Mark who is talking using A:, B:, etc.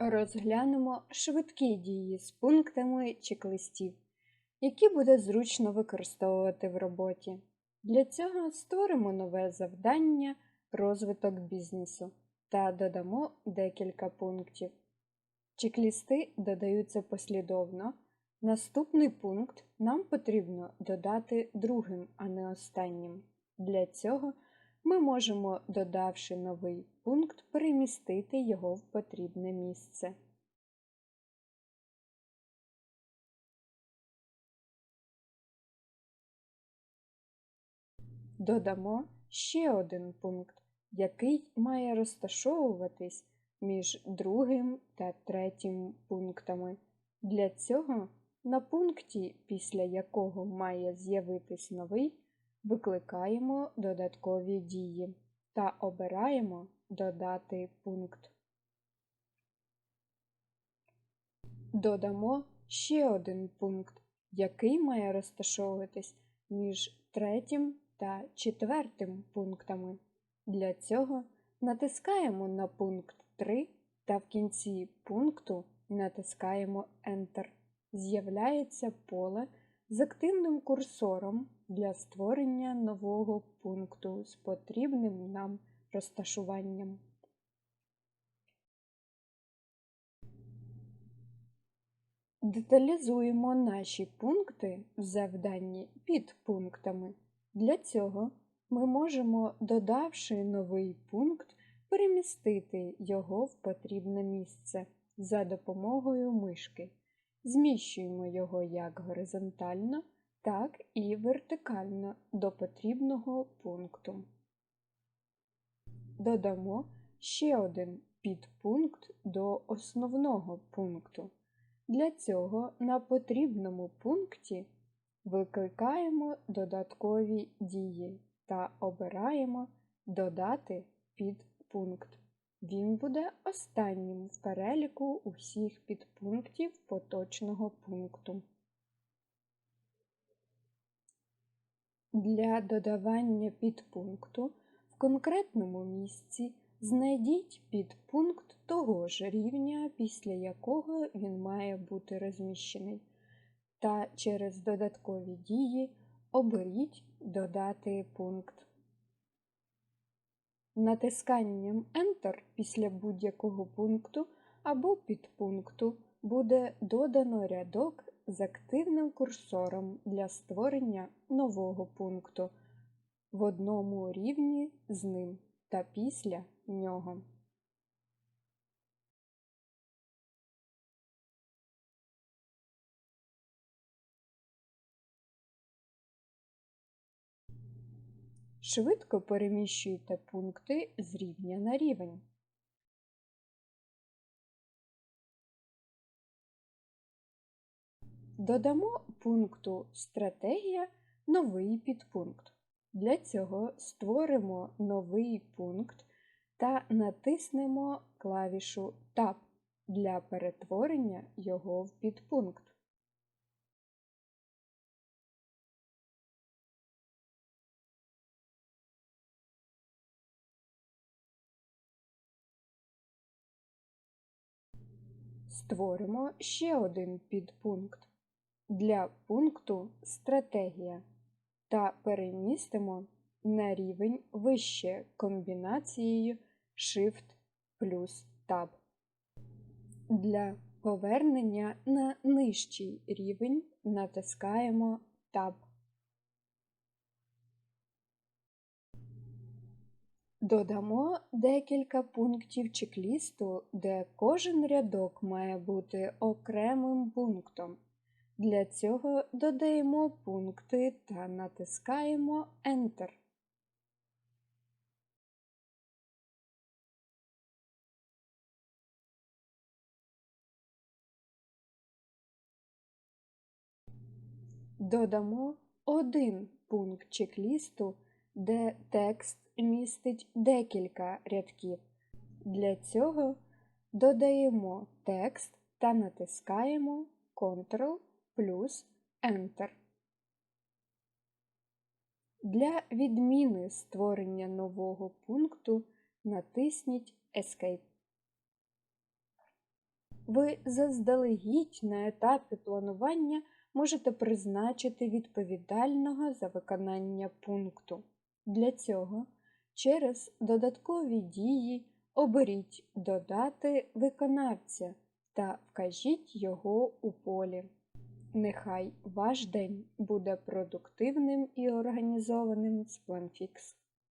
A: Розглянемо швидкі дії з пунктами чек-листів, які буде зручно використовувати в роботі. Для цього створимо нове завдання розвиток бізнесу та додамо декілька пунктів. Чек-лісти додаються послідовно. Наступний пункт нам потрібно додати другим, а не останнім. Для цього ми можемо, додавши новий пункт, перемістити його в потрібне місце. Додамо ще один пункт, який має розташовуватись між другим та третім пунктами. Для цього на пункті, після якого має з'явитись новий, викликаємо додаткові дії та обираємо Додати пункт. Додамо ще один пункт, який має розташовуватись між третім та четвертим пунктами. Для цього натискаємо на пункт 3 та в кінці пункту натискаємо Enter. З'являється поле з активним курсором для створення нового пункту з потрібним нам розташуванням. Деталізуємо наші пункти в завданні під пунктами. Для цього ми можемо, додавши новий пункт, перемістити його в потрібне місце за допомогою мишки. Зміщуємо його як горизонтально, так і вертикально до потрібного пункту. Додамо ще один підпункт до основного пункту. Для цього на потрібному пункті викликаємо додаткові дії та обираємо Додати підпункт. Він буде останнім в переліку усіх підпунктів поточного пункту. Для додавання підпункту в конкретному місці знайдіть підпункт того ж рівня, після якого він має бути розміщений, та через додаткові дії оберіть Додати пункт. Натисканням Enter після будь-якого пункту або підпункту буде додано рядок з активним курсором для створення нового пункту в одному рівні з ним та після нього. Швидко переміщуйте пункти з рівня на рівень. Додамо пункту Стратегія новий підпункт. Для цього створимо новий пункт та натиснемо клавішу Tab для перетворення його в підпункт. Створимо ще один підпункт для пункту Стратегія та перемістимо на рівень вище комбінацією Shift плюс Tab. Для повернення на нижчий рівень натискаємо Tab. Додамо декілька пунктів чек-лісту, де кожен рядок має бути окремим пунктом. Для цього додаємо пункти та натискаємо Enter. Додамо один пункт чек-лісту, де текст містить декілька рядків. Для цього додаємо текст та натискаємо Ctrl плюс Enter. Для відміни створення нового пункту натисніть Escape. Ви заздалегідь на етапі планування можете призначити відповідального за виконання пункту. Для цього через додаткові дії оберіть Додати виконавця та вкажіть його у полі. Нехай ваш день буде продуктивним і організованим з PlanFix.